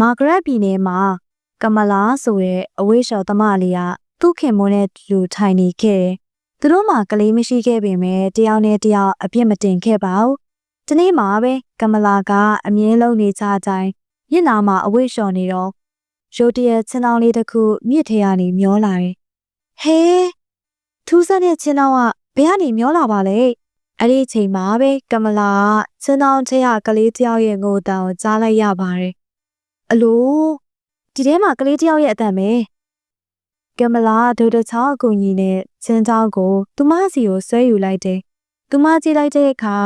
မာဂရက်ပြည်နယ်မှာကမလာဆိုတဲ့အဝိရှော်သမားလေးကသူ့ခင်မွန်းနဲ့တူထိုင်နေခဲ့တယ်။သူတို့မှကလေးမရှိခဲ့ပေမဲ့တယောက်နဲ့တယောက်အပြစ်မတင်ခဲ့ပါဘူး။ဒီနေ့မှာပဲကမလာကအမြဲလုံးနေကြတိုင်းမျက်နာမှာအဝိရှော်နေတော့ရိုတရဲ့ချင်းတောင်းလေးတစ်ခုမြစ်ထဲကနေမျောလာတယ်။ဟဲထူးဆန်းတဲ့ချင်းတောင်းကဘယ်ကနေမျောလာပါလဲ။အဲ့ဒီအချိန်မှာပဲကမလာကချင်းတောင်းထဲကကလေးတယောက်ရဲ့ငိုတံကိုကြားလိုက်ရပါတယ်။ အလိုဒီထဲမှာကလေးတယောက်ရဲ့အတန်ပဲကမလာဒိုတချောင်းအကူကြီးနဲ့ချင်းချောင်းကိုသူမစီကိုဆွဲယူလိုက်တယ်။သူမကြည့်လိုက်တဲ့အခါ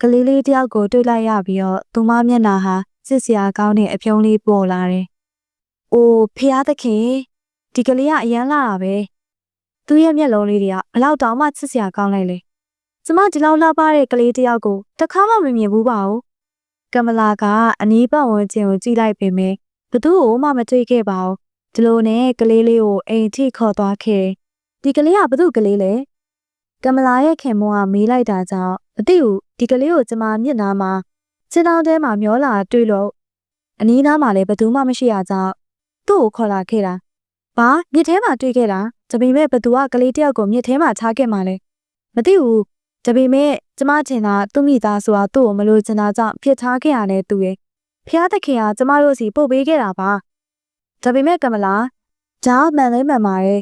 ကလေးလေးတယောက်ကိုတွေ့လိုက်ရပြီးတော့သူမမျက်နှာဟာစစ်စရာကောင်းတဲ့အပြုံးလေးပေါ်လာတယ်။အိုးဖျားသခင်ဒီကလေးကအရန်လာတာပဲ။သူ့ရဲ့မျက်လုံးလေးတွေကဘလောက်တောင်မှစစ်စရာကောင်းလိုက်လေ။ကျမဒီလောက်လှပတဲ့ကလေးတယောက်ကိုတစ်ခါမှမမြင်ဘူးပါဘူး။ ကမလာကအနီးပတ်ဝန်းကျင်ကိုကြည့်လိုက်ပေမဲ့ဘသူ့ကိုမှမတွေ့ခဲ့ပါဘူးဒီလိုနဲ့ကလေးလေးကိုအိမ်ထိခေါ်သွားခဲ့ဒီကလေးကဘသူ့ကလေးလဲကမလာရဲ့ခင်မွန်းကမေးလိုက်တာကြောင့်မသိဘူးဒီကလေးကိုကျမမျက်နှာမှာချင်းတောင်းထဲမှာမျောလာတွေ့လို့အနီးနားမှာလည်းဘသူမှမရှိရကြောင့်သူ့ကိုခေါ်လာခဲ့တာဘာမြစ်ထဲမှာတွေ့ခဲ့တာဒါပေမဲ့ဘသူကကလေးတယောက်ကိုမြစ်ထဲမှာချခဲ့မှလဲမသိဘူးဒါပေမဲ့ ကျမထင်တာသူ့မိသားစုကသူ့ကိုမလို့ချင်တာကြောင့်ဖြစ်ထားခဲ့ရတယ်သူရဲ့ဖျားသခင်ကကျမတို့စီပို့ပေးခဲ့တာပါဒါပေမဲ့ကမလာဂျာမှန်လဲမှန်ပါရဲ့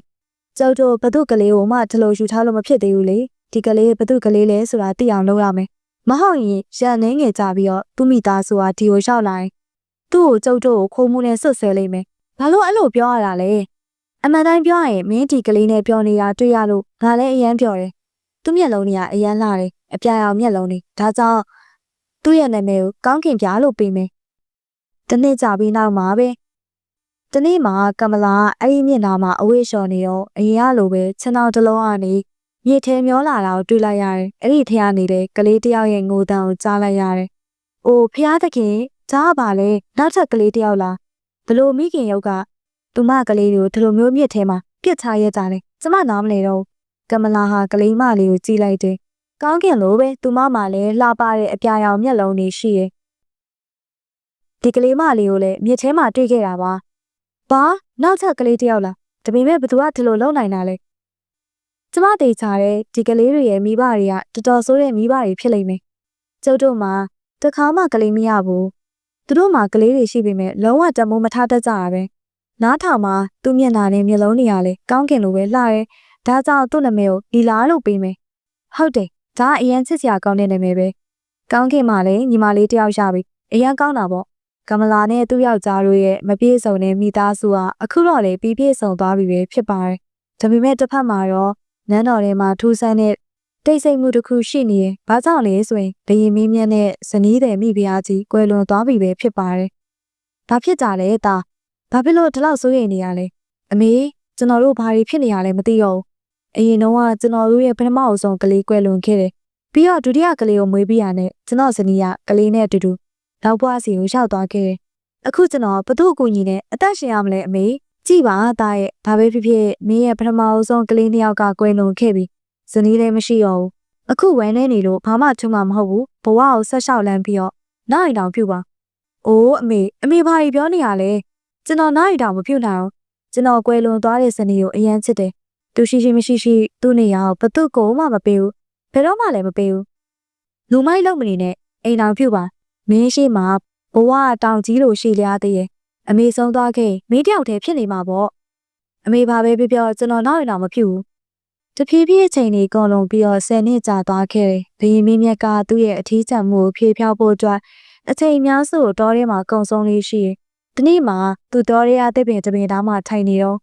ကျုပ်တို့ဘသူကလေးကိုမှဒီလိုယူထားလို့မဖြစ်သေးဘူးလေဒီကလေးဘသူကလေးလဲဆိုတာသိအောင်လုပ်ရမယ်မဟုတ်ရင်ရန်နေငယ်ကြပြီးတော့သူ့မိသားစုကဒီကိုရောက်လာရင်သူ့ကိုကျုပ်တို့ကိုခိုးမှုနဲ့ဆွတ်ဆဲလိမ့်မယ်ဘာလို့အဲ့လိုပြောရတာလဲအမှန်တိုင်းပြောရရင်မင်းဒီကလေးနဲ့ပြောနေတာတွေ့ရလို့ငါလည်းအယမ်းပြောတယ် သူ့မျက်လုံးတွေကအယမ်းလာတယ်အပြာရောင်မျက်လုံးတွေဒါကြောင့်သူ့ရဲ့နာမည်ကိုကောင်းကင်ပြားလို့ပေးမယ်တနေ့ကြာပြီးနောက်မှာပဲတနေ့မှာကမလာအဲ့ဒီမျက်နှာမှာအဝိရှော်နေတော့အရင်ကလိုပဲခြံတော်တစ်လုံးကနေမြေထဲမျောလာတာကိုတွေ့လိုက်ရတယ်။အဲ့ဒီထဲကနေလေကလေးတယောက်ရဲ့ငိုတံကိုကြားလိုက်ရတယ်။အိုးဖျားသခင်ကြားပါလေနောက်ထပ်ကလေးတယောက်လားဘလို့မိခင်ရုပ်ကသူမကလေးကိုဒီလိုမျိုးမြစ်ထဲမှာပြစ်ထားရကြတယ်။ကျမနားမလဲတော့ ကမလာဟာကလေးမလေးကိုကြည့်လိုက်တယ်။ကောင်းကင်လိုပဲသူမမှလည်းလှပတဲ့အပြာရောင်မျက်လုံးတွေရှိရဲ့။ဒီကလေးမလေးကိုလည်းမြစ်ထဲမှာတွေ့ခဲ့တာပါ။ဘာနောက်ထပ်ကလေးတယောက်လားဒါပေမဲ့ဘသူကဒီလိုလုပ်နိုင်တာလဲကျမတေချာတဲ့ဒီကလေးတွေရဲ့မိဘတွေကတော်တော်ဆိုးတဲ့မိဘတွေဖြစ်လိမ့်မယ်ကျုပ်တို့မှာတခါမှကလေးမရဘူးသူတို့မှာကလေးတွေရှိပေမဲ့လုံးဝတမိုးမထားတတ်ကြတာပဲနားထောင်မှာသူ့မျက်နှာနဲ့မျက်လုံးတွေကလည်းကောင်းကင်လိုပဲလှရဲ ဒါကြောင့်သူ့နာမည်ကိုလီလာလို့ပေးမယ်ဟုတ်တယ်ဒါအရန်ချစ်စရာကောင်းတဲ့နာမည်ပဲကောင်းကင်မှာလည်းညီမလေးတယောက်ရပြီအရန်ကောင်းတာပေါ့ကမလာနဲ့သူ့ယောက်ျားတို့ရဲ့မပြေစုံတဲ့မိသားစုကအခုတော့လေပြီးပြည့်စုံသွားပြီပဲဖြစ်ပါတယ်။ဒါပေမဲ့တစ်ဖက်မှာတော့နန်းတော်ထဲမှာထူးဆန်းတဲ့တိတ်ဆိတ်မှုတစ်ခုရှိနေရင်ဘာကြောင့်လဲဆိုရင်ဘယင်မင်းမြတ်နဲ့ဇနီးတဲ့မိဖုရားကြီးကွယ်လွန်သွားပြီပဲဖြစ်ပါတယ်။ဘာဖြစ်ကြလဲတာ။ဘာဖြစ်လို့ဒီလောက်စိုးရိမ်နေရလဲ။အမေကျွန်တော်တို့ဘာတွေဖြစ်နေရလဲမသိတော့ဘူး။ အရင်တော့ကကျွန်တော်တို့ရဲ့ပထမအဆုံးကလေးကွယ်လွန်ခဲ့တယ်။ပြီးတော့ဒုတိယကလေးကိုမွေးပြီးရတဲ့ကျွန်တော်ဇနီးကကလေးနဲ့အတူတူနောက်ဘွားစီကိုရောက်သွားခဲ့တယ်။အခုကျွန်တော်ဘသူ့အကူညီနဲ့အသက်ရှင်ရမလဲအမေကြည့်ပါသားရဲ့ဘာပဲဖြစ်ဖြစ်မင်းရဲ့ပထမအဆုံးကလေးနှစ်ယောက်ကကွယ်လွန်ခဲ့ပြီ။ဇနီးလည်းမရှိတော့ဘူး။အခုဝမ်းနေနေလို့ဘာမှထူးမှာမဟုတ်ဘူး။ဘဝကိုဆက်လျှောက်လန်းပြီးတော့နိုင်တောင်ပြုတ်ပါ။အိုးအမေအမေဘာကြီးပြောနေရလဲ။ကျွန်တော်နိုင်တောင်မပြုတ်နိုင်အောင်ကျွန်တော်ကွယ်လွန်သွားတဲ့ဇနီးကိုအရန်ချစ်တယ်။ သူရှိရှိမရှိရှိသူ့နေရာကိုဘသူ့ကိုမှမပေးဘူး။ဘယ်တော့မှလည်းမပေးဘူး။လူမိုက်လုံးမနေနဲ့အိမ်တော်ပြုတ်ပါမင်းရှိမှာဘဝတောင်ကြီးလိုရှိလျားသေးရဲ့အမေဆုံးသွားခဲ့မင်းတယောက်တည်းဖြစ်နေမှာပေါ့အမေဘာပဲပြောပြောကျွန်တော်နောက်ရတော့မဖြစ်ဘူးတဖြည်းဖြည်းအချိန်လေးကုန်လုံးပြီးတော့ဆယ်နှစ်ကြာသွားခဲ့တယ်ဘရင်မင်းမြတ်ကသူ့ရဲ့အထီးကျန်မှုကိုဖြေဖြောက်ဖို့အတွက်အချိန်အများစုကိုတောထဲမှာကုံဆုံးလေးရှိတယ်ဒီနေ့မှာသူတောထဲအသစ်ပင်တပင်သားမှထိုင်နေတော့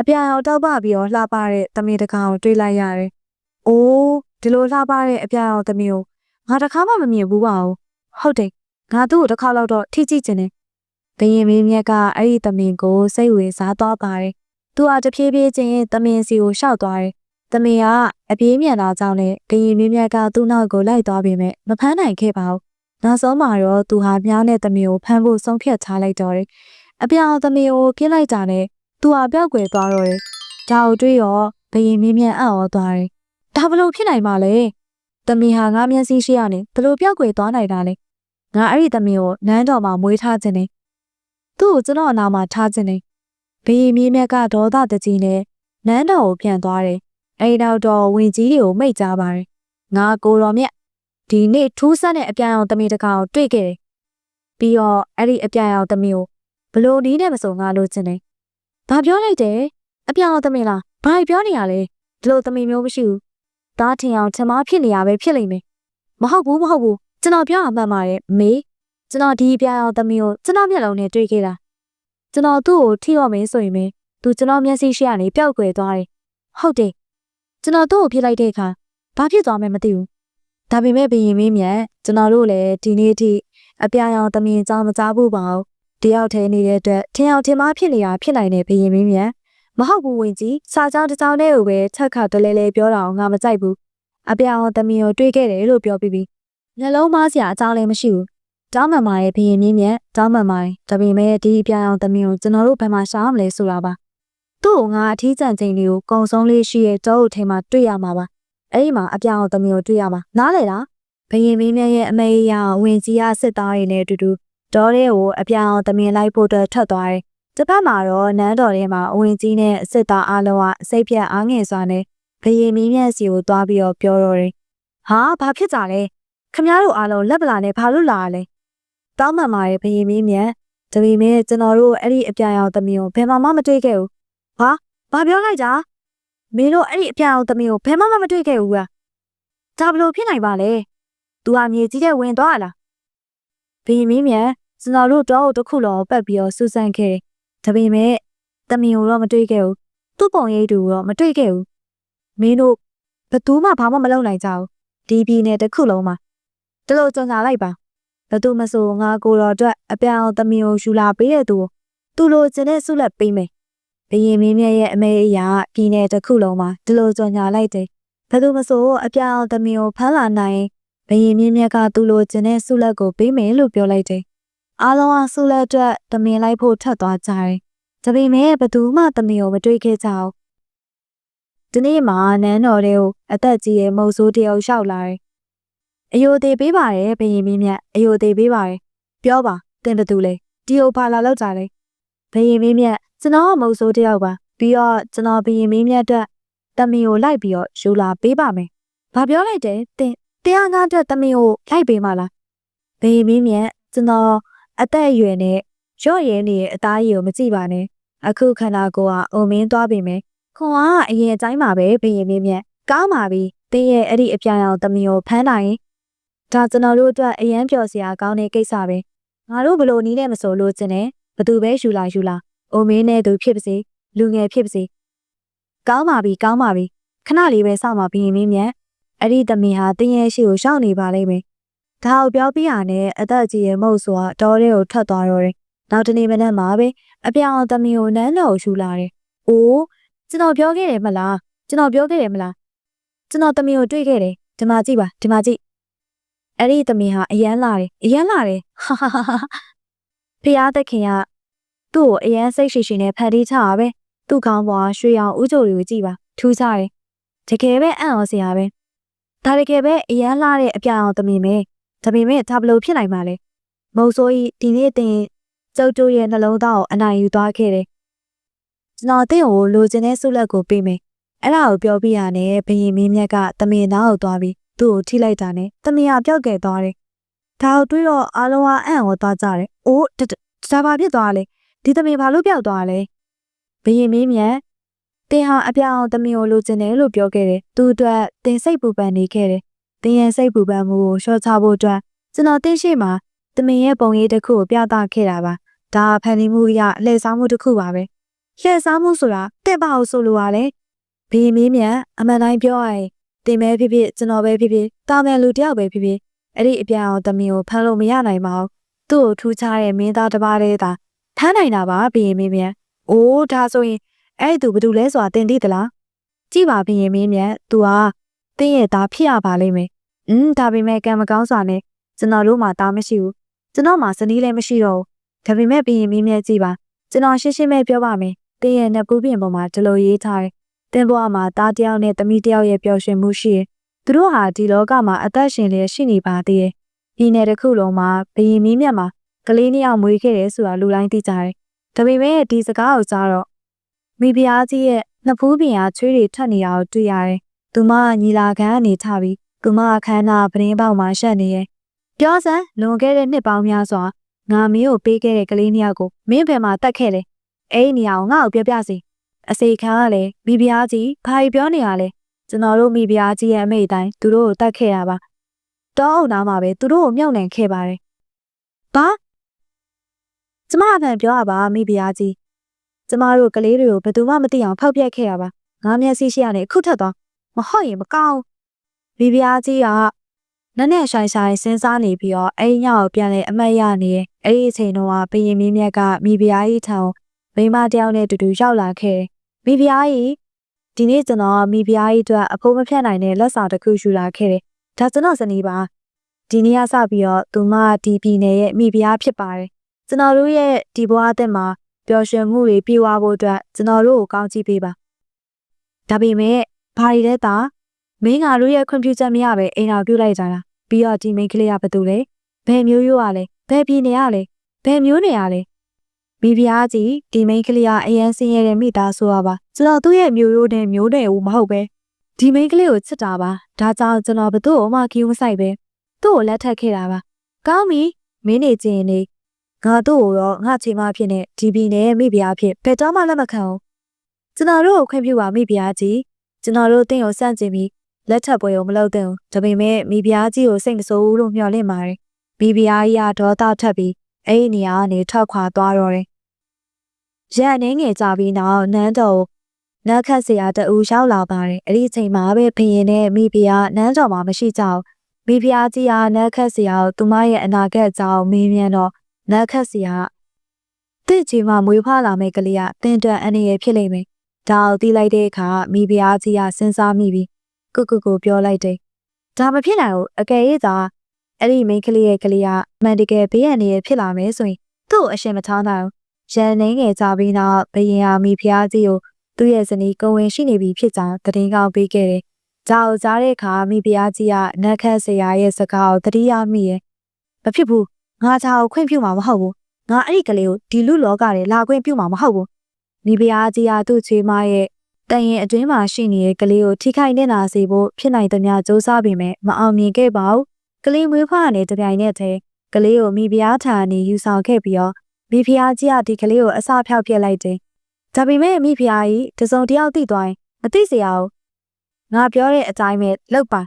အပြာရောင်တောက်ပပြီးတော့လှပတဲ့သမီးတကောင်ကိုတွေ့လိုက်ရတယ်။အိုးဒီလိုလှပတဲ့အပြာရောင်သမီးကိုငါတခါမှမမြင်ဘူးပါဘူး။ဟုတ်တယ်ငါသူ့ကိုတစ်ခါလောက်တော့ထိကြည့်ချင်တယ်။ဘရင်မင်းမြတ်ကအဲ့ဒီသမင်ကိုစိတ်ဝင်စားသွားပါတယ်။သူဟာတဖြည်းဖြည်းချင်းသမင်စီကိုရှောက်သွားတယ်။သမင်ကအပြေးမြန်လာကြောင်းနဲ့ဘရင်မင်းမြတ်ကသူ့နောက်ကိုလိုက်သွားပေမဲ့မဖမ်းနိုင်ခဲ့ပါဘူး။နောက်ဆုံးမှာတော့သူဟာမြားနဲ့သမင်ကိုဖမ်းဖို့ဆုံးဖြတ်ထားလိုက်တော့တယ်။အပြောင်သမင်ကိုကင်းလိုက်တာနဲ့ သူဟာပြောက်ွယ်သွားတော့တယ်။ဒါကိုတွေးရောဘရင်မင်းမြတ်အံ့ဩသွားတယ်။ဒါဘလို့ဖြစ်နိုင်ပါလဲ။သမင်ဟာငါမျက်စိရှိရနေဘလို့ပြောက်ွယ်သွားနိုင်တာလဲ။ငါအဲ့ဒီသမီးကိုနန်းတော်မှာမွေးထားခြင်းနဲ့သူ့ကိုကျွန်တော်အနာမှာထားခြင်းနေဘီရင်မင်းမြတ်ကဒေါသတကြီးနဲ့နန်းတော်ကိုပြန်သွားတယ်အဲ့နောက်တော့ဝင်ကြီးတွေကိုမိတ်ကြပါတယ်ငါကိုတော်မြတ်ဒီနေ့ထူးဆန်းတဲ့အပြန်အောင်တမီတကောင်တွေ့ခဲ့တယ်ပြီးတော့အဲ့ဒီအပြန်အောင်တမီကိုဘလို့နီးနဲ့မစုံငါလို့ခြင်းနေ ဘာပြောလိုက်တယ်အပြောင်အောင်တမင်လားဘာပြောနေရလဲဒီလိုတမင်မျိုးမရှိဘူးတားထင်အောင်ချမဖြစ်နေရပဲဖြစ်လိမ့်မယ်မဟုတ်ဘူးမဟုတ်ဘူးကျွန်တော်ပြောအောင်မှန်ပါတယ်မေကျွန်တော်ဒီအပြောင်အောင်တမင်ကိုကျွန်တော်မျက်လုံးနဲ့တွေ့ခဲ့တာကျွန်တော်သူ့ကိုထိတော့မင်းဆိုရင်မင်းသူကျွန်တော်မျက်စိရှိကနေပျောက်ကွယ်သွားတယ်ဟုတ်တယ်ကျွန်တော်သူ့ကိုဖြစ်လိုက်တဲ့အခါဘာဖြစ်သွားမှမသိဘူးဒါပေမဲ့ဘရင်မင်းမြတ်ကျွန်တော်တို့လည်းဒီနေ့ထိအပြောင်အောင်တမင်ကြောင်းမကြားဘူးပါဘူး တယောက်တည်းနေတဲ့အတွက်ထင်အောင်ထင်မှားဖြစ်နေတာဖြစ်နိုင်တဲ့ဘရင်မင်းမြတ်မဟုတ်ဘူးဝင်ကြီးစာကြောင်းတစ်ကြောင်းလေးကိုပဲချက်ခါတလဲလဲပြောတာအောင်ငါမကြိုက်ဘူးအပြောင်သမီးကိုတွေးခဲ့တယ်လို့ပြောပြီးပြီနှလုံးမားစရာအကြောင်းလည်းမရှိဘူးတောင်းမှန်ပါရဲ့ဘရင်မင်းမြတ်တောင်းမှန်ပါရဲ့ဒါပေမဲ့ဒီအပြောင်သမီးကိုကျွန်တော်တို့ဘယ်မှာရှားမလဲဆိုတာပါသူ့ကိုငါအထီးကျန်ချိန်လေးကိုကုံဆုံးလေးရှိရဲ့တောအုပ်ထဲမှာတွေ့ရမှာပါအဲ့ဒီမှာအပြောင်သမီးကိုတွေ့ရမှာနားလေလားဘရင်မင်းမြတ်ရဲ့အမေရအောင်ဝင်ကြီးရစစ်သားတွေနဲ့အတူတူ ဒေါ်ရဲကိုအပြောင်သမီးလိုက်ဖို့အတွက်ထွက်သွားတယ်တစ်ဖက်မှာတော့နန်းတော်ထဲမှာအဝင်ကြီးနဲ့စစ်သားအလုံးကစိတ်ပြတ်အားငယ်စွာနဲ့ဘယင်မင်းမြတ်စီကိုသွားပြီးတော့ပြောတော့တယ်။ဟာဘာဖြစ်ကြလဲ။ခမည်းတော်အားလုံးလက်ပလာနဲ့ဘာလို့လာရလဲ။တောင်းမှန်ပါရဲ့ဘယင်မင်းမြတ်တပီမဲကျွန်တော်တို့အဲ့ဒီအပြာရောင်သမီးကိုဘယ်မှမတွေ့ခဲ့ဘူး။ဟာဘာပြောလိုက်ကြ။မင်းတို့အဲ့ဒီအပြာရောင်သမီးကိုဘယ်မှမတွေ့ခဲ့ဘူးကွာ။ဒါဘလို့ဖြစ်နိုင်ပါလဲ။ तू ဟာမြေကြီးတဲ့ဝင်သွားလား။ဘယင်မင်းမြတ် ကျွန်တော်တို့တော့တစ်ခုလုံးပတ်ပြီးတော့စူးစမ်းခဲ့တယ်ဒါပေမဲ့တမင်ကိုတော့မတွေ့ခဲ့ဘူးသူ့ပုံရိပ်တူတော့မတွေ့ခဲ့ဘူးမင်းတို့ဘသူမှဘာမှမလုပ်နိုင်ကြဘူးဒီပြည်နယ်တစ်ခုလုံးမှာတလို့ကြုံစားလိုက်ပါဘသူမဆိုငါကိုတော်အတွက်အပြောင်တမင်ကိုယူလာပေးတဲ့သူသူလိုချင်တဲ့ဆုလက်ပေးမယ်ဘရင်မင်းမြတ်ရဲ့အမေအရာပြည်နယ်တစ်ခုလုံးမှာဒီလိုကြုံညာလိုက်တယ်ဘသူမဆိုအပြောင်တမင်ကိုဖမ်းလာနိုင်ဘရင်မင်းမြတ်ကသူလိုချင်တဲ့ဆုလက်ကိုပေးမယ်လို့ပြောလိုက်တယ် အားလုံးကဆုလက်အတွက်တမင်လိုက်ဖို့ထပ်သွားကြတယ်။ဒါပေမဲ့ဘသူမှတမင်ကိုမတွေ့ခဲ့ကြဘူး။ဒီနေ့မှနန်းတော်တွေကိုအသက်ကြီးရဲ့မုတ်ဆိုးတယောက်လျှောက်လာတယ်။အယိုသေးပေးပါတယ်ဘယင်မင်းမြတ်အယိုသေးပေးပါတယ်။ပြောပါတင်ဘသူလဲတီယိုပါလာလောက်ကြတယ်။ဘယင်မင်းမြတ်ကျွန်တော်မုတ်ဆိုးတယောက်ပါပြီးတော့ကျွန်တော်ဘယင်မင်းမြတ်အတွက်တမင်ကိုလိုက်ပြီးတော့ယူလာပေးပါမယ်။ဘာပြောလိုက်တယ်တင်တရားငါအတွက်တမင်ကိုလိုက်ပေးမလား။ဘယင်မင်းမြတ်ကျွန်တော် အသက်အရွယ်နဲ့ရော့ရဲနေတဲ့အသားရည်ကိုမကြည့်ပါနဲ့အခုခန္ဓာကိုယ်ကအုံမင်းသွားပြီမယ်ခွန်ကအရင်အတိုင်းပါပဲဘယင်မင်းမြတ်ကောင်းပါပြီတင်းရဲ့အဲ့ဒီအပြာရောင်သမီးကိုဖမ်းနိုင်ရင်ဒါကျွန်တော်တို့အတွက်အရန်ပျော်စရာကောင်းတဲ့ကိစ္စပဲငါတို့ဘလို့နီးနဲ့မဆိုလို့ကျင်တယ်ဘသူပဲယူလာယူလာအုံမင်းနဲ့သူဖြစ်ပါစေလူငယ်ဖြစ်ပါစေကောင်းပါပြီကောင်းပါပြီခဏလေးပဲစောင့်ပါဘယင်မင်းမြတ်အဲ့ဒီသမီးဟာတင်းရဲ့ရှိကိုရှောက်နေပါလိမ့်မယ် ဒါကိုပြောပြရနဲ့အသက်ကြီးရဲ့မဟုတ်ဆိုတာတော်တဲ့ကိုထွက်သွားတော့တယ်။နောက်တနေ့မနက်မှာပဲအပြောင်သမီးကိုနန်းတော်ကိုရှူလာတယ်။အိုးကျွန်တော်ပြောခဲ့တယ်မလား။ကျွန်တော်ပြောခဲ့တယ်မလား။ကျွန်တော်သမီးကိုတွေ့ခဲ့တယ်။ဒီမှာကြည့်ပါဒီမှာကြည့်။အဲ့ဒီသမီးဟာအရန်လာတယ်အရန်လာတယ်။ဟာဟာဟာဖျားသခင်ကသူ့ကိုအရန်စိတ်ရှိရှိနဲ့ဖန်တီးချတာပဲ။သူ့ခေါင်းပေါ်ရွှေရောင်ဥကြိုတွေကိုကြည့်ပါထူးခြားတယ်။တကယ်ပဲအံ့ဩစရာပဲ။ဒါတကယ်ပဲအရန်လာတဲ့အပြောင်သမီးပဲ။ ဒါပေမဲ့ဒါဘလို့ဖြစ်နိုင်မှာလဲမုံဆိုးဤဒီနေ့တင်ကျုပ်တို့ရဲ့နှလုံးသားကိုအနိုင်ယူသွားခဲ့တယ်ကျွန်တော်တင့်ကိုလိုချင်တဲ့ဆုလက်ကိုပေးမယ်အဲ့ဒါကိုပြောပြရနဲ့ဘယင်မင်းမြတ်ကတမင်သားကိုသွားပြီးသူ့ကိုထိလိုက်တာနဲ့တမင်ကပြောက်ခဲ့သွားတယ်ဒါကိုတွေးတော့အားလုံးကအံ့ဩသွားကြတယ်အိုးဒါဘာဖြစ်သွားလဲဒီတမင်ဘာလို့ပြောက်သွားလဲဘယင်မင်းမြတ်တင်ဟာအပြောင်တမင်ကိုလိုချင်တယ်လို့ပြောခဲ့တယ်သူအတွက်တင်စိတ်ပူပန်နေခဲ့တယ် တင်းရဲ့စိတ်ပူပန်မှုကိုလျှော့ချဖို့အတွက်ကျွန်တော်တင်းရှိမှာတမင်ရဲ့ပုံရိပ်တစ်ခုကိုပြသခဲ့တာပါဒါဖန်တီးမှုအရလှည့်စားမှုတစ်ခုပါပဲလှည့်စားမှုဆိုတာတဲ့ပါအောင်ဆိုလိုရလဲဘေးမင်းမြန်အမှန်တိုင်းပြောရရင်တင်မဲဖြစ်ဖြစ်ကျွန်တော်ပဲဖြစ်ဖြစ်တာမန်လူတယောက်ပဲဖြစ်ဖြစ်အဲ့ဒီအပြောင်အောင်တမင်ကိုဖမ်းလို့မရနိုင်ပါဘူးသူ့ကိုထူးခြားတဲ့မင်းသားတစ်ပါးတည်းသာဖမ်းနိုင်တာပါဘေးမင်းမြန်အိုးဒါဆိုရင်အဲ့ဒီသူဘာတူလဲဆိုတာတင်သိသလားကြည့်ပါဘရင်မင်းမြန် तू ဟာ တင်းရဲ့သားဖြစ်ရပါလိမ့်မယ်။อืมဒါပေမဲ့ကံမကောင်းစွာနဲ့ကျွန်တော်တို့မှသားမရှိဘူး။ကျွန်တော်မှဇနီးလည်းမရှိတော့ဘူး။ဒါပေမဲ့ဘရင်မင်းမြတ်ကြည့်ပါ။ကျွန်တော်ရှင်းရှင်းပဲပြောပါမယ်။တင်းရဲ့နှစ်ပူးပြင်ပေါ်မှာဒီလိုရေးထားတယ်။တင်းဘွားမှာသားတစ်ယောက်နဲ့သမီးတစ်ယောက်ရဲ့ပျော်ရွှင်မှုရှိတယ်။သူတို့ဟာဒီလောကမှာအသက်ရှင်လျက်ရှိနေပါသေးတယ်။ဒီနယ်တစ်ခုလုံးမှာဘရင်မင်းမြတ်မှာကလေးနှစ်ယောက်မွေးခဲ့တယ်ဆိုတာလူတိုင်းသိကြတယ်။ဒါပေမဲ့ဒီစကားကိုကြားတော့မိဖုရားကြီးရဲ့နှစ်ဖူးပြင်ကချွေးတွေထွက်နေတာကိုတွေ့ရတယ်။ သူမကညီလာခံကနေထပြီးသူမအခမ်းအနားပရင်းပေါက်မှာရှက်နေရဲ့။ပြောစမ်းလွန်ခဲ့တဲ့နှစ်ပေါင်းများစွာငါမင်းကိုပေးခဲ့တဲ့ကလေးနှစ်ယောက်ကိုမင်းဘယ်မှာတတ်ခဲ့လဲ။အဲ့ဒီနေရာကိုငါ့ကိုပြောပြစီ။အစေခံကလည်းမိဖုရားကြီးဘာပြောနေရလဲ။ကျွန်တော်တို့မိဖုရားကြီးရဲ့အမိတ်အတိုင်းသူတို့ကိုတတ်ခဲ့ရပါ။တောအုပ်နားမှာပဲသူတို့ကိုမြုပ်နှံခဲ့ပါတယ်။ဘာကျမအဖန်ပြောရပါမိဖုရားကြီးကျမတို့ကလေးတွေကိုဘယ်သူမှမသိအောင်ဖောက်ပြက်ခဲ့ရပါငါမျက်စိရှိရနေအခုထက်တော့ မဟုတ်ရင်မကောင်းမိဖုရားကြီးကနက်နဲ့ဆိုင်ဆိုင်စဉ်းစားနေပြီးတော့အဲ့ဒီညကိုပြန်လဲအမတ်ရနေရဲ့အဲ့ဒီအချိန်တော့ဘယင်မင်းမြတ်ကမိဖုရားကြီးထောင်မိမတယောက်နဲ့တူတူရောက်လာခဲ့မိဖုရားကြီးဒီနေ့ကျွန်တော်မိဖုရားကြီးအတွက်အဖိုးမဖြတ်နိုင်တဲ့လက်ဆောင်တစ်ခုယူလာခဲ့တယ်ဒါကျွန်တော်ဇနီးပါဒီနေ့ကစပြီးတော့သူမဒီပြည်နယ်ရဲ့မိဖုရားဖြစ်ပါတယ်ကျွန်တော်တို့ရဲ့ဒီဘဝအသက်မှာပျော်ရွှင်မှုတွေပြေဝဖို့အတွက်ကျွန်တော်တို့ကိုကောင်းချီးပေးပါဒါပေမဲ့ ဘာတွေလဲတာမင်းငါတို့ရဲ့ခွင့်ပြုချက်မရပဲအိမ်တော်ပြုတ်လိုက်ကြတာပြီးတော့ဒီမိန်းကလေးကဘာတူလဲဘယ်မျိုးရိုးရလဲဘယ်ပြည်နေရလဲဘယ်မျိုးနေရလဲမိဖုရားကြီးဒီမိန်းကလေးကအရန်ဆင်းရဲတဲ့မိသားစုပါကျွန်တော်သူ့ရဲ့မျိုးရိုးတဲ့မျိုးတဲ့ဦးမဟုတ်ပဲဒီမိန်းကလေးကိုချစ်တာပါဒါကြောင့်ကျွန်တော်ဘသူ့ကိုမှခီးမဆိုင်ပဲသူ့ကိုလက်ထပ်ခဲ့တာပါကောင်းပြီမင်းနေချင်းနေငါတို့ကိုတော့ငါချိန်မဖြစ်နေဒီပြည်နယ်မိဖုရားဖြစ်ဘယ်တော့မှလက်မခံဘူးကျွန်တော်တို့ကိုခွင့်ပြုပါမိဖုရားကြီး ကျွန်တော်တို့တင်းကိုစန့်ကျင်ပြီးလက်ထပ်ပွဲကိုမလုပ်သင့်ဘူးဒါပေမဲ့မိဖုရားကြီးကိုစိတ်မဆိုးဘူးလို့မျှော်လင့်ပါတယ်မိဖုရားကြီးကဒေါသထပ်ပြီးအဲ့ဒီနေရာကနေထွက်ခွာသွားတော့တယ်ရန်နေငယ်ကြပြီးနောက်နန်းတော်နတ်ခတ်စရာတူရောက်လာပါတယ်အဲ့ဒီအချိန်မှာပဲဘရင်နဲ့မိဖုရားနန်းတော်မှာမရှိကြဘူးမိဖုရားကြီးကနတ်ခတ်စရာကိုသူမရဲ့အနာဂတ်အကြောင်းမေးမြန်းတော့နတ်ခတ်စီကတင့်ချီမှမွေးဖွားလာမဲ့ကလေးကတင်းတွန်အနေရဖြစ်လိမ့်မယ်။ ဒါကိုသိလိုက်တဲ့အခါမိဖုရားကြီးကစဉ်းစားမိပြီးကုကုကိုပြောလိုက်တယ်။ဒါမဖြစ်နိုင်ဘူးအကယ်၍သာအဲ့ဒီမိန်းကလေးရဲ့ကလေးကမန်တကယ်ဘေးရန်နေရဖြစ်လာမယ်ဆိုရင်သူ့ကိုအရှင်မထားနိုင်ဘူး။ရန်နေငယ်ကြပြီးတော့ဘယင်ဟာမိဖုရားကြီးကိုသူ့ရဲ့ဇနီးကိုဝင်ရှိနေပြီဖြစ်ကြောင်းသတင်းကောင်းပေးခဲ့တယ်။ဒါကိုကြားတဲ့အခါမိဖုရားကြီးကနတ်ခတ်ဆရာရဲ့စကားကိုသတိရမိရဲ့။မဖြစ်ဘူးငါချာကိုခွင့်ပြုမှာမဟုတ်ဘူးငါအဲ့ဒီကလေးကိုဒီလူလောကထဲလာခွင့်ပြုမှာမဟုတ်ဘူး မိဖုရားကြီးဟာသူ့ချွေးမရဲ့တန်ရင်အတွင်းမှာရှိနေတဲ့ကလေးကိုထိခိုက်နေတာစေဖို့ဖြစ်နိုင်သမျှစူးစမ်းပေမဲ့မအောင်မြင်ခဲ့ပါဘူးကလေးမွေးဖွားတဲ့တပြိုင်နက်တည်းကလေးကိုမိဖုရားထာနေယူဆောင်ခဲ့ပြီးတော့မိဖုရားကြီးကဒီကလေးကိုအစာဖြောက်ပြစ်လိုက်တယ်ဒါပေမဲ့မိဖုရားကြီးတစုံတယောက်သိသွားရင်မသိစရာဘူးငါပြောတဲ့အတိုင်းပဲလောက်ပါ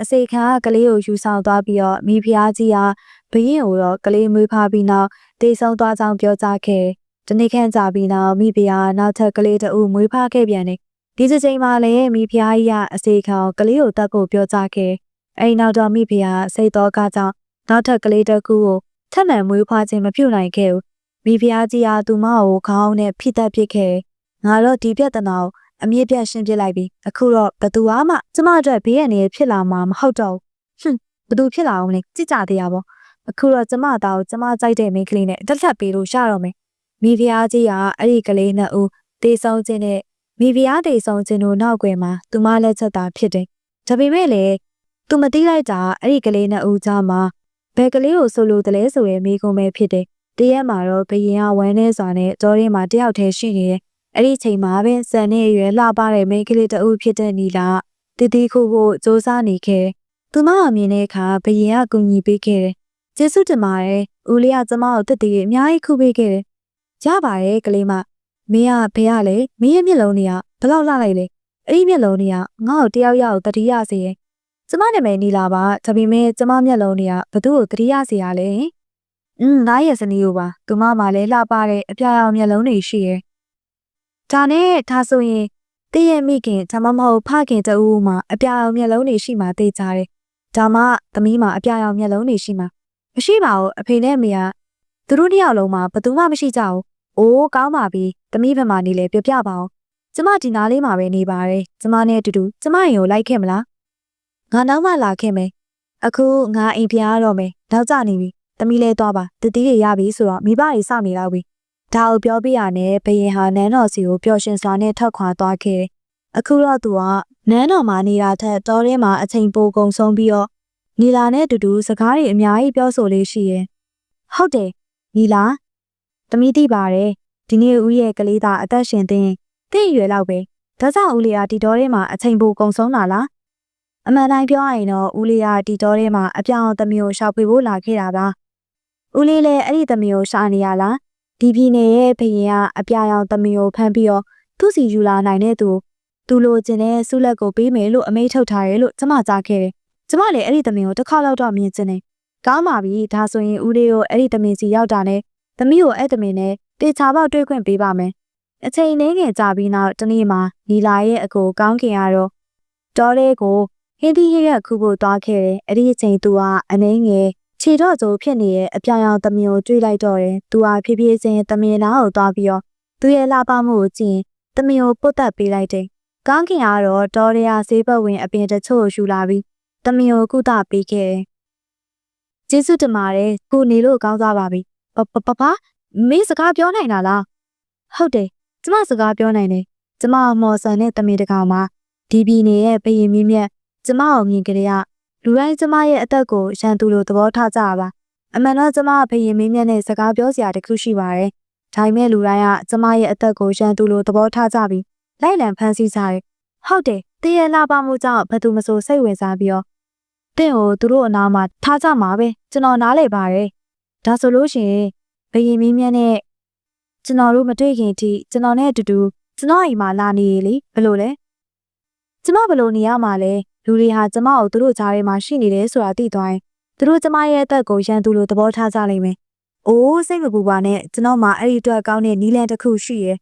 အစေခံကကလေးကိုယူဆောင်သွားပြီးတော့မိဖုရားကြီးဟာဘရင်ကိုတော့ကလေးမွေးဖားပြီးနောက်တေဆုံးသွားကြောင်းပြောကြားခဲ့တ နေ့ခန့်ကြာပြီးနောက်မိဖုရားနောက်ထပ်ကလေးတအုပ်မွေးဖားခဲ့ပြန်တယ်ဒီချိန်မှာလည်းမိဖုရားကြီးကအစေခံကလေးကိုတတ်ဖို့ပြောကြားခဲ့အဲဒီနောက်တော့မိဖုရားစိတ်တော်ကကြောင့်နောက်ထပ်ကလေးတစ်ခုကိုထပ်မံမွေးဖွားခြင်းမပြုနိုင်ခဲ့ဘူးမိဖုရားကြီးဟာသူမကိုခေါင်းနဲ့ဖိတက်ပစ်ခဲ့ငါတော့ဒီပြဿနာကိုအမြင့်ပြတ်ရှင်းပြလိုက်ပြီအခုတော့ဘသူမှကျမအတွက်ဘေးရန်နေဖြစ်လာမှာမဟုတ်တော့ဘူးဟွန်းဘသူဖြစ်လာအောင်လဲကြည့်ကြသေးရပါအခုတော့ကျမသားကိုကျမကြိုက်တဲ့မိန်းကလေးနဲ့တက်ထပ်ပေးလို့ရတော့မယ် မိဖုရားကြီးကအဲ့ဒီကလေးနှစ်ဦးတေဆုံးခြင်းနဲ့မိဖုရားတေဆုံးခြင်းတို့နောက်ွယ်မှာသူမလက်ချက်သာဖြစ်တယ်ဒါပေမဲ့လည်းသူမသိလိုက်တာအဲ့ဒီကလေးနှစ်ဦးကြားမှာဘယ်ကလေးကိုဆိုလိုတယ်လဲဆိုရဲမိကုံပဲဖြစ်တယ်တရက်မှာတော့ဘယင်ကဝမ်းနေစွာနဲ့ကြောရင်းမှာတယောက်တည်းရှိနေတယ်အဲ့ဒီချိန်မှာပဲစံနဲ့ရွယ်လှပတဲ့မိန်းကလေးတအုပ်ဖြစ်တဲ့နီလာတတိခုဖို့စူးစမ်းနေခဲ့သူမအမြင်တဲ့အခါဘယင်ကကူညီပေးခဲ့တယ်ကျေးဇူးတင်ပါတယ်ဦးလေးကကျမကိုတက်တည်အများကြီးခုပေးခဲ့တယ် ရပါတယ်ကလေးမမင်းကဘယ်ရလဲမင်းရဲ့မျက်လုံးတွေကဘလောက်လှလိုက်လဲအဲ့ဒီမျက်လုံးတွေကငါ့ကိုတယောက်ယောက်တတိယစေရင်ကျမနာမည်နီလာပါဒါပေမဲ့ကျမမျက်လုံးတွေကဘသူ့ကိုတတိယစေရလဲอืมငါရဲ့ဇနီးကိုပါသူမမှလည်းလှပတဲ့အပြာရောင်မျက်လုံးတွေရှိရဲ့ဒါနဲ့ဒါဆိုရင်တည့်ရဲ့မိခင်ဒါမှမဟုတ်ဖခင်တူဦးမှာအပြာရောင်မျက်လုံးတွေရှိမှသိကြတယ်ဒါမှသမီးမှာအပြာရောင်မျက်လုံးတွေရှိမှာမရှိပါဘူးအဖေနဲ့အမေကသူတို့နှစ်ယောက်လုံးမှာဘယ်သူမှမရှိကြဘူး။ အိုးကောင်းပါပြီ။သမီးဘက်မှာနေလေပြပြပါအောင်။ကျမဒီနားလေးမှာပဲနေပါတယ်။ကျမနဲ့အတူတူကျမရင်ကိုလိုက်ခဲ့မလား။ငါနောက်မှလာခဲ့မယ်။အခုငါအိမ်ဖျားတော့မယ်။နောက်ကျနေပြီ။သမီးလဲသွားပါ။တတိတွေရပြီဆိုတော့မိဘတွေစောင့်နေတော့ပြီ။ဒါကိုပြောပြရနဲ့ဘယင်ဟာနန်းတော်စီကိုပျော်ရွှင်စွာနဲ့ထွက်ခွာသွားခဲ့တယ်။အခုတော့သူကနန်းတော်မှာနေတာထက်တောထဲမှာအချိန်ပိုကုန်ဆုံးပြီးတော့နီလာနဲ့အတူတူစကားတွေအများကြီးပြောဆိုလေးရှိရဲ့။ဟုတ်တယ်နီလာ တမီးတိပါတယ်ဒီနေ့ဦးရဲ့ကလေးသားအသက်ရှင်သင်းတင့်ရွယ်လောက်ပဲဒါကြောင့်ဦးလေးကဒီတော်ထဲမှာအချိန်ပိုကုန်ဆုံးလာလားအမှန်တိုင်းပြောရရင်တော့ဦးလေးကဒီတော်ထဲမှာအပြောင်းသမီးကိုရှောက်ပြဖို့လာခဲ့တာပါဦးလေးလည်းအဲ့ဒီသမီးကိုရှာနေရလားဒီပြည်နယ်ရဲ့ဘရင်ကအပြာရောင်သမီးကိုဖမ်းပြီးတော့သူ့စီယူလာနိုင်တဲ့သူသူလိုချင်တဲ့ဆုလက်ကိုပေးမယ်လို့အမိန့်ထုတ်ထားတယ်လို့ကျမကြားခဲ့တယ်ကျမလည်းအဲ့ဒီသမီးကိုတစ်ခါလောက်တော့မြင်ချင်တယ်ကောင်းပါပြီဒါဆိုရင်ဦးလေးကိုအဲ့ဒီသမီးစီရောက်တာနဲ့ သမီးကိုအဲ့သမီးနဲ့တေချာပေါက်တွေ့ခွင့်ပေးပါမယ်အချိန်နှင်းငယ်ကြာပြီးနောက်တနေ့မှာနီလာရဲ့အကိုကောင်းခင်ကတော့တောလေးကိုဟင်းသီးရရက်ခုဖို့သွားခဲ့တယ်အဲ့ဒီအချိန်သူကအနှင်းငယ်ခြေတော့ကျိုးဖြစ်နေတဲ့အပြောင်ရောင်သမီးကိုတွေ့လိုက်တော့တယ်သူကဖြည်းဖြည်းချင်းသမီးနားကိုသွားပြီးတော့သူရဲ့လှပမှုကိုကြည့်ရင်သမီးကိုပုတ်တက်ပေးလိုက်တယ်ကောင်းခင်ကတော့တော်ရရဆေးဘက်ဝင်အပြင်တချို့ကိုယူလာပြီးတမင်ကိုကုသပေးခဲ့တယ်။ကျေးဇူးတင်ပါတယ်ကိုနေလို့ကောင်းသွားပါပြီ။ ပပပပမင်းစကားပြောနိုင်တာလား။ဟုတ်တယ်ကျမစကားပြောနိုင်တယ်။ကျမမော်ဆန်နဲ့တမင်တကောင်မှာဒီပြည်နေရဲ့ဘယင်မင်းမြတ်ကျမကိုမြင်ကြရလူတိုင်းကျမရဲ့အသက်ကိုရန်သူလိုသဘောထားကြပါ။အမှန်တော့ကျမဘယင်မင်းမြတ်နဲ့စကားပြောစရာတခုရှိပါတယ်။ဒါပေမဲ့လူတိုင်းကကျမရဲ့အသက်ကိုရန်သူလိုသဘောထားကြပြီးလိုက်လံဖမ်းဆီးကြတယ်။ဟုတ်တယ်တည့်ရလာပါမှုကြောင့်ဘသူမဆိုစိတ်ဝင်စားပြီးတော့တင့်ကိုသူတို့အနားမှာထားကြမှာပဲကျွန်တော်နားလေပါတယ်။ ဒါဆိုလို့ရှိရင်ဘယင်မင်းမြတ်နဲ့ကျွန်တော်တို့မတွေ့ခင်ထိကျွန်တော်နဲ့အတူတူကျွန်တော်အိမ်မှာလာနေလေဘယ်လိုလဲ။ကျမဘယ်လိုနေရမှာလဲလူတွေဟာကျမကိုသူတို့ကြားထဲမှာရှိနေတယ်ဆိုတာသိသွားရင်သူတို့ကျမရဲ့အသက်ကိုရန်သူလိုသဘောထားကြလိမ့်မယ်။အိုးစိတ်မပူပါနဲ့ကျွန်တော်မှအဲ့ဒီအတွက်ကောင်းတဲ့နီးလန်းတစ်ခုရှိရဲ့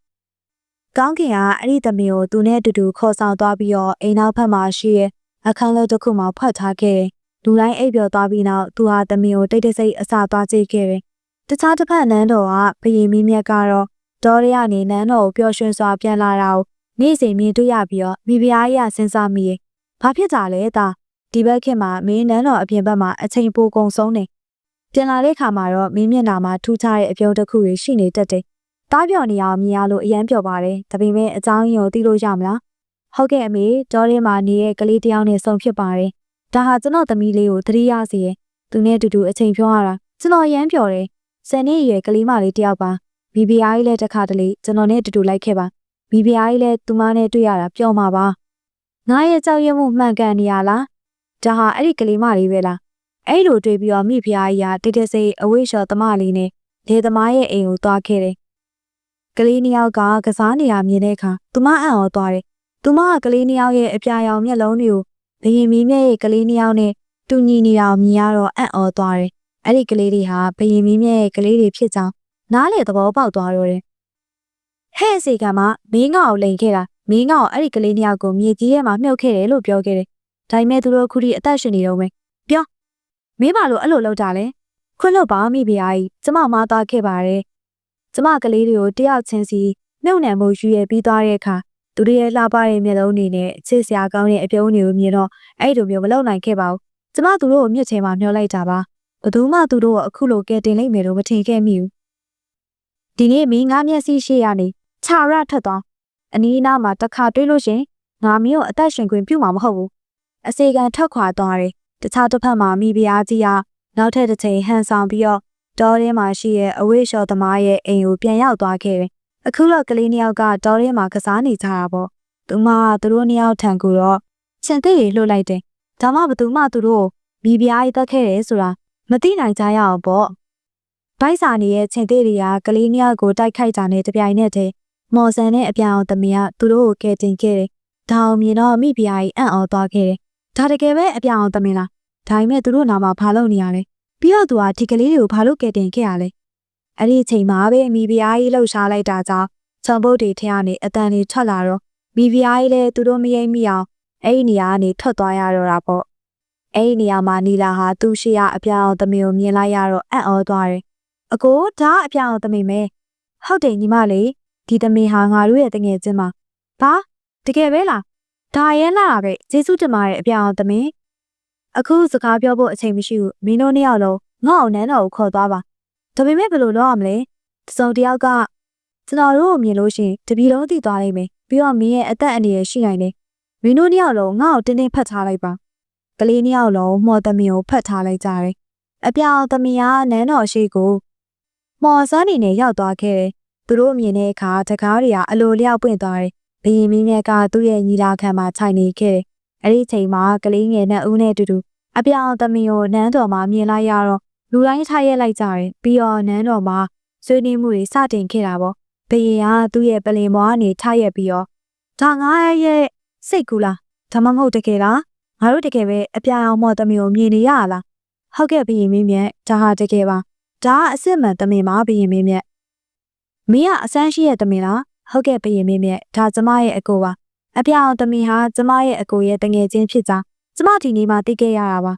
။ကောင်းခင်ကအဲ့ဒီသမီးကိုသူနဲ့အတူတူခေါ်ဆောင်သွားပြီးတော့အိမ်နောက်ဖက်မှာရှိရဲ့အခန်းလေးတစ်ခုမှာဖွက်ထားခဲ့တယ်။ လူတိုင်းအိပ်ပျော်သွားပြီးနောက်သူဟာသမီးကိုတိတ်တဆိတ်အစာသွားကြည့်ခဲ့တယ်။တခြားတစ်ဖက်နန်းတော်ကဘယင်မင်းမြတ်ကတော့ဒေါ်ရရနေနန်းတော်ကိုပျော်ရွှင်စွာပြန်လာတာကိုနေ့စဉ်မြင်တွေ့ရပြီးတော့မိဖုရားကြီးကစဉ်းစားမိရဲ့။ဘာဖြစ်ကြလဲသားဒီဘက်ခင်မှာမင်းနန်းတော်အပြင်ဘက်မှာအချိန်ပိုကုန်ဆုံးနေ။ပြန်လာတဲ့အခါမှာတော့မင်းမျက်နှာမှာထူးခြားတဲ့အပြုံးတစ်ခုတွေရှိနေတတ်တယ်။တားပြော်နေအောင်မြင်ရလို့အရန်ပျော်ပါတယ်။ဒါပေမဲ့အကြောင်းရင်းကိုသိလို့ရမလား။ဟုတ်ကဲ့အမေဒေါ်ရင်းမှာနေတဲ့ကလေးတယောက်နဲ့ဆုံဖြစ်ပါတယ်။ ဒါဟာကျွန်တော်သမီးလေးကိုသတိရစေရဲ့။သူနဲ့အတူတူအချိန်ဖြောရတာကျွန်တော်ရမ်းပျော်တယ်။ဆယ်နှစ်အရွယ်ကလေးမလေးတယောက်ပါ။ဘီဘီအိုင်လည်းတစ်ခါတလေကျွန်တော်နဲ့အတူတူလိုက်ခဲ့ပါ။ဘီဘီအိုင်လည်းသူမနဲ့တွေ့ရတာပျော်မှာပါ။ငါရဲ့ကြောက်ရွံ့မှုမှန်ကန်နေရလား။ဒါဟာအဲ့ဒီကလေးမလေးပဲလား။အဲ့လိုတွေ့ပြီးတော့မိဖုရားကြီးကတိတ်တဆိတ်အဝိရှော်သမားလေးနဲ့လေသမားရဲ့အိမ်ကိုသွားခဲ့တယ်။ကလေးနှစ်ယောက်ကကစားနေတာမြင်တဲ့အခါသူမအံ့ဩသွားတယ်။သူမကကလေးနှစ်ယောက်ရဲ့အပြာရောင်မျက်လုံးတွေကို ဘယင်မီးမြရဲ့ကလေးနှစ်ယောက်နဲ့တူညီနေတာကိုမြင်ရတော့အံ့ဩသွားတယ်။အဲ့ဒီကလေးတွေဟာဘယင်မီးမြရဲ့ကလေးတွေဖြစ်ကြောင်းနားလေသဘောပေါက်သွားတော့တယ်။ဟဲ့စေကမှမင်းငါ့ကိုလိန်ခဲ့တာမင်းငါ့ကိုအဲ့ဒီကလေးနှစ်ယောက်ကိုမြေကြီးထဲမှာမြုပ်ခဲ့တယ်လို့ပြောခဲ့တယ်။ဒါပေမဲ့သူတို့အခုထိအသက်ရှင်နေတော့မယ်။ပြောမင်းဘာလို့အဲ့လိုလုပ်တာလဲ။ခွင့်လို့ပါမိဖုရားကြီးကျမမသားခဲ့ပါတယ်။ကျမကလေးတွေကိုတယောက်ချင်းစီနှုတ်နံမှုယူရပြီးသွားတဲ့အခါ သူတို့ရဲ့လှပတဲ့မျက်လုံးတွေနဲ့ချစ်စရာကောင်းတဲ့အပြုံးတွေကိုမြင်တော့အဲ့လိုမျိုးမလုပ်နိုင်ခဲ့ပါဘူး။ကျမသူတို့ကိုမြစ်ချဲမှာမျောလိုက်တာပါ။ဘယ်သူမှသူတို့ကိုအခုလိုကဲတင်လိုက်မယ်လို့မထင်ခဲ့မိဘူး။ဒီနေ့မင်းငါမျက်စိရှိရနေခြာရထက်သွားအနီးအနားမှာတစ်ခါတွေ့လို့ရှင်ငါမင်းကိုအသက်ရှင်ခွင့်ပြုမှာမဟုတ်ဘူး။အစေကန်ထွက်ခွာသွားတယ်။တခြားတစ်ဖက်မှာမိဖုရားကြီးကနောက်ထပ်တစ်ချိန်ဟန်ဆောင်ပြီးတော့တောထဲမှာရှိရဲ့အဝိရှော်သမားရဲ့အိမ်ကိုပြန်ရောက်သွားခဲ့တယ်။ အခုတော့ကလေးနှစ်ယောက်ကတောထဲမှာကစားနေကြတာပေါ့။သူမကသူတို့နှစ်ယောက်ထံကိုတော့ချန်သိတွေလှုပ်လိုက်တယ်။ဒါမှဘသူမှသူတို့မိဖုရားကြီးတက်ခဲ့တယ်ဆိုတာမသိနိုင်ကြရအောင်ပေါ့။ဗိုက်စာနေရဲ့ချင်သိတွေကကလေးနှစ်ယောက်ကိုတိုက်ခိုက်ကြတဲ့တပြိုင်နက်တည်းမော်ဆန်နဲ့အပြောင်သမီးကသူတို့ကိုကယ်တင်ခဲ့တယ်။ဒါအောင်မြင်တော့မိဖုရားကြီးအံ့ဩသွားခဲ့တယ်။ဒါတကယ်ပဲအပြောင်သမီးလား။ဒါပေမဲ့သူတို့နာမှာဘာလုပ်နေရလဲ။ပြီးတော့သူကဒီကလေးတွေကိုဘာလို့ကယ်တင်ခဲ့ရလဲ။ အဲ့ဒီအချိန်မှာပဲမိဖုရားကြီးလှုပ်ရှားလိုက်တာကြောင့်ခြံပုတ်တွေထဲကနေအတန်တွေထွက်လာတော့မိဖုရားကြီးလည်းသူတို့မရိပ်မိအောင်အဲ့ဒီနေရာကနေထွက်သွားရတော့တာပေါ့။အဲ့ဒီနေရာမှာနီလာဟာသူ့ရှိရအပြောင်သမီးကိုမြင်လိုက်ရတော့အံ့ဩသွားတယ်။အကိုဒါအပြောင်သမီးမဲ။ဟုတ်တယ်ညီမလေးဒီသမီးဟာငါတို့ရဲ့တငယ်ချင်းပါ။ဘာတကယ်ပဲလား။ဒါရဲလာတာပဲကျေးဇူးတင်ပါတယ်အပြောင်သမီး။အခုစကားပြောဖို့အချိန်မရှိဘူးမင်းတို့နှစ်ယောက်လုံးငါ့အောင်နန်းတော်ကိုခေါ်သွားပါ။ ဒါပေမဲ့ဘယ်လိုလုပ်ရမလဲ။တစုံတစ်ယောက်ကကျွန်တော်တို့ကိုမြင်လို့ရှိရင်တပီလုံးသိသွားလိမ့်မယ်။ပြီးတော့မင်းရဲ့အသက်အန္တရာယ်ရှိနိုင်တယ်။မင်းတို့နှစ်ယောက်လုံးငါ့ကိုတင်းတင်းဖတ်ထားလိုက်ပါ။ကလေးနှစ်ယောက်လုံးမော်သမီးကိုဖတ်ထားလိုက်ကြတယ်။အပြောင်သမီးကနန်းတော်ရှိကိုမော်စားနေနဲ့ရောက်သွားခဲ့တယ်။သူတို့အမြင်တဲ့အခါတကားတွေကအလိုလျောက်ပွင့်သွားတယ်။ဘယင်မင်းမြတ်ကသူ့ရဲ့ညီလာခံမှာခြိုင်နေခဲ့တယ်။အဲ့ဒီအချိန်မှာကလေးငယ်နဲ့ဦးနဲ့အတူတူအပြောင်သမီးကိုနန်းတော်မှာမြင်လိုက်ရတော့ လူတိုင်းထားရက်လိုက်ကြတယ်။ပြီးတော့နန်းတော်မှာဆွေးနွေးမှုတွေစတင်ခဲ့တာပေါ့။ဘယင်ကသူ့ရဲ့ပလင်ပေါ်ကနေထားရက်ပြီးတော့ဒါငါရဲ့စိတ်ကူလားဒါမှမဟုတ်တကယ်လားငါတို့တကယ်ပဲအပြောင်မော်သမီးကိုမြင်နေရလားဟုတ်ကဲ့ဘယင်မင်းမြတ်ဒါဟာတကယ်ပါဒါကအစ်စ်မှန်သမင်ပါဘယင်မင်းမြတ်မင်းကအဆန်းရှိရဲ့သမင်လားဟုတ်ကဲ့ဘယင်မင်းမြတ်ဒါကျမရဲ့အကိုပါအပြောင်သမင်ဟာကျမရဲ့အကိုရဲ့တငယ်ချင်းဖြစ်ကြောင်းကျမဒီနေ့မှသိခဲ့ရတာပါ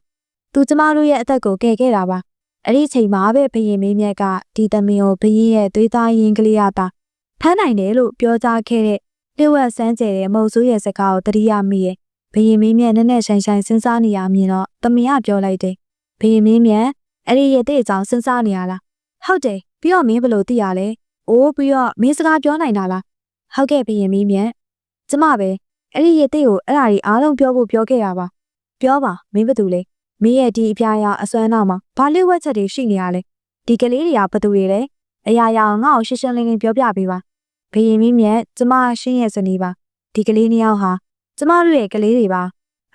သူကျမတို့ရဲ့အသက်ကိုကယ်ခဲ့တာပါ အဲ့ဒီအချိန်မှာပဲဘယင်မင်းမြတ်ကဒီသမင်ကိုဘယင်ရဲ့သွေးသားရင်းကလေးရတာဖမ်းနိုင်တယ်လို့ပြောကြားခဲ့တဲ့လျှို့ဝှက်ဆန်းကျဲတဲ့မုတ်ဆိုးရဲ့စကားကိုတတိယမိရဲ့ဘယင်မင်းမြတ်နဲ့နဲ့ဆိုင်ဆိုင်စဉ်းစားနေရမြင်တော့သမင်ကပြောလိုက်တယ်ဘယင်မင်းမြတ်အဲ့ဒီရဲ့တဲ့အကြောင်းစဉ်းစားနေရလားဟုတ်တယ်ပြီးတော့မင်းဘယ်လိုသိရလဲအိုးပြီးတော့မင်းစကားပြောနိုင်တာလားဟုတ်ကဲ့ဘယင်မင်းမြတ်ကျမပဲအဲ့ဒီရဲ့တဲ့ကိုအဲ့ဒါကြီးအားလုံးပြောဖို့ပြောခဲ့တာပါ ပြောပါမင်းဘာတူလဲ မင်းရဲ့ဒီအပြားရအစွမ်းနောက်မှာဘာလေးဝက်ချက်တွေရှိနေရလဲဒီကလေးတွေကဘာတူတွေလဲအရာရာငါ့ကိုရှင်းရှင်းလင်းလင်းပြောပြပေးပါဘယင်မင်းမြတ်ကျမရှင်းရဲ့စနေပါဒီကလေးနှစ်ယောက်ဟာကျမတို့ရဲ့ကလေးတွေပါ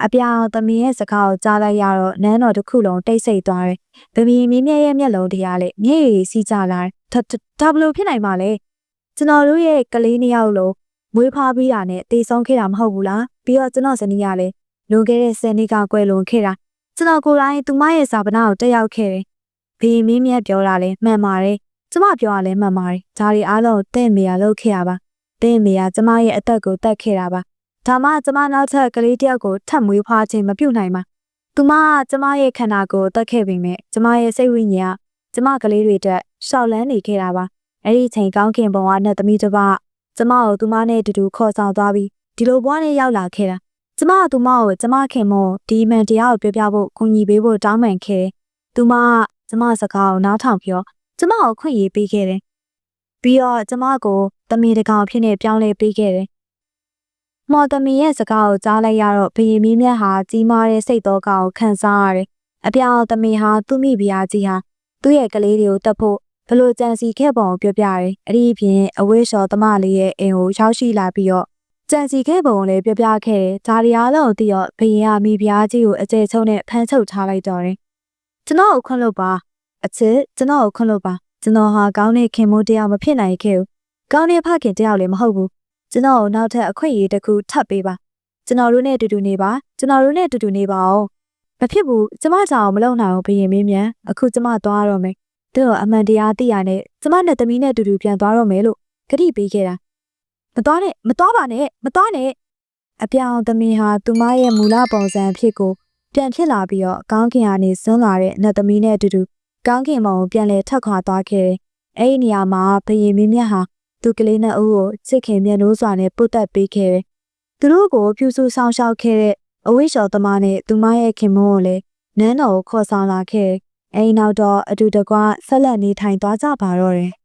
အပြောင်သမီးရဲ့စကားကိုကြားလိုက်ရတော့နန်းတော်တစ်ခုလုံးတိတ်ဆိတ်သွားတယ်။ဗမီမင်းမြရဲ့မျက်လုံးတရားလေမျက်ရည်စီးကြလာတယ်။ဒါဘလို့ဖြစ်နိုင်မှာလဲ။ကျွန်တော်တို့ရဲ့ကလေးနှစ်ယောက်လုံးမွေးဖွားပြီးတာနဲ့တေဆုံးခဲ့တာမဟုတ်ဘူးလား။ပြီးတော့ကျွန်တော်ဇနီးကလည်းလွန်ခဲ့တဲ့10နှစ်ကကွယ်လွန်ခဲ့တာ။ ကျွန်တော်ကိုယ်တိုင်သူမရဲ့စာပနာကိုတက်ရောက်ခဲ့တယ်။ဗီမင်းမြတ်ပြောတာလည်းမှန်ပါတယ်။ကျမပြောတာလည်းမှန်ပါတယ်။ဒါတွေအားလုံးတင့်မေရလုပ်ခဲ့ရပါ။တင့်မေရကျမရဲ့အသက်ကိုတတ်ခဲ့တာပါ။ဒါမှကျမနောက်ထပ်ကလေးတယောက်ကိုထပ်မွေးဖွားခြင်းမပြုတ်နိုင်ပါ။သူမကကျမရဲ့ခန္ဓာကိုယ်တတ်ခဲ့ပေမဲ့ကျမရဲ့စိတ်ဝိညာဉ်ကကျမကလေးတွေတက်ရှောက်လန်းနေခဲ့တာပါ။အဲ့ဒီချိန်ကောင်းခင်ဘုံကနဲ့သမီးတစ်ပါးကျမကိုသူမနဲ့အတူတူခေါ်ဆောင်သွားပြီးဒီလိုဘွားနဲ့ရောက်လာခဲ့တာ။ ကျမကသူမကိုကျမခင်မဒီမှန်တရားကိုပြောပြဖို့ကူညီပေးဖို့တောင်းပန်ခဲ့တယ်။သူမကကျမစကားကိုနားထောင်ပြီးတော့ကျမကိုခွင့်ရေးပေးခဲ့တယ်။ပြီးတော့ကျမကိုတမီတကောင်ဖြစ်နေပြောင်းလဲပေးခဲ့တယ်။မော်တမီရဲ့စကားကိုကြားလိုက်ရတော့ဘယင်မင်းမြတ်ဟာကြီးမားတဲ့စိတ်တော်ကောင်ကိုခံစားရတယ်။အပြောင်တမီဟာသူ့မိဖုရားကြီးဟာသူ့ရဲ့ကလေးတွေကိုတတ်ဖို့ဘလို့ကြံစီခဲ့ပုံကိုပြောပြတယ်။အဲ့ဒီအပြင်အဝိရှော်သမလေးရဲ့အိမ်ကိုရောက်ရှိလာပြီးတော့ ကြံစီခဲ့ပုံကိုလည်းပြောပြခဲ့တယ်။ဒါရီအားလုံးသိတော့ဘယင်ကမိဖုရားကြီးကိုအကျယ်ချုံနဲ့ဖမ်းချုပ်ထားလိုက်တော့တယ်။ကျွန်တော်ကိုခွင့်လို့ပါအချစ်ကျွန်တော်ကိုခွင့်လို့ပါကျွန်တော်ဟာကောင်းတဲ့ခင်မိုးတရားမဖြစ်နိုင်ခဲ့ဘူး။ကောင်းတဲ့ဖခင်တရားလည်းမဟုတ်ဘူး။ကျွန်တော်ကိုနောက်ထပ်အခွင့်အရေးတစ်ခုထပ်ပေးပါ။ကျွန်တော်တို့နဲ့အတူတူနေပါ။ကျွန်တော်တို့နဲ့အတူတူနေပါအောင်။မဖြစ်ဘူး။ကျမကြောင်မလုံနိုင်ဘူးဘယင်မင်းမြန်။အခုကျမသွားတော့မယ်။သူ့အမှန်တရားသိရနဲ့ကျမနဲ့သမီးနဲ့အတူတူပြန်သွားတော့မယ်လို့ကတိပေးခဲ့တာ။ မသွားနဲ့မသွားပါနဲ့မသွားနဲ့အပြောင်သမီးဟာသူမရဲ့မူလပုံစံအဖြစ်ကိုပြန်ဖြစ်လာပြီးတော့ကောင်းကင်ကနေဇွန်းလာတဲ့နတ်သမီးနဲ့အတူတူကောင်းကင်ဘုံကိုပြန်လဲထပ်ခွာသွားခဲ့တယ်။အဲ့ဒီနေရာမှာဘယင်မင်းမြတ်ဟာသူကလေးနဲ့အူကိုချစ်ခင်မျက်နှိုးစွာနဲ့ပုတ်တက်ပေးခဲ့တယ်။သူတို့ကိုဖြူစုဆောင်ရှောက်ခဲ့တဲ့အဝိရှော်သမားနဲ့သူမရဲ့ခင်မုန်းကိုလည်းနန်းတော်ကိုခေါ်ဆောင်လာခဲ့တယ်။အဲဒီနောက်တော့အတူတကွဆက်လက်နေထိုင်သွားကြပါတော့တယ်။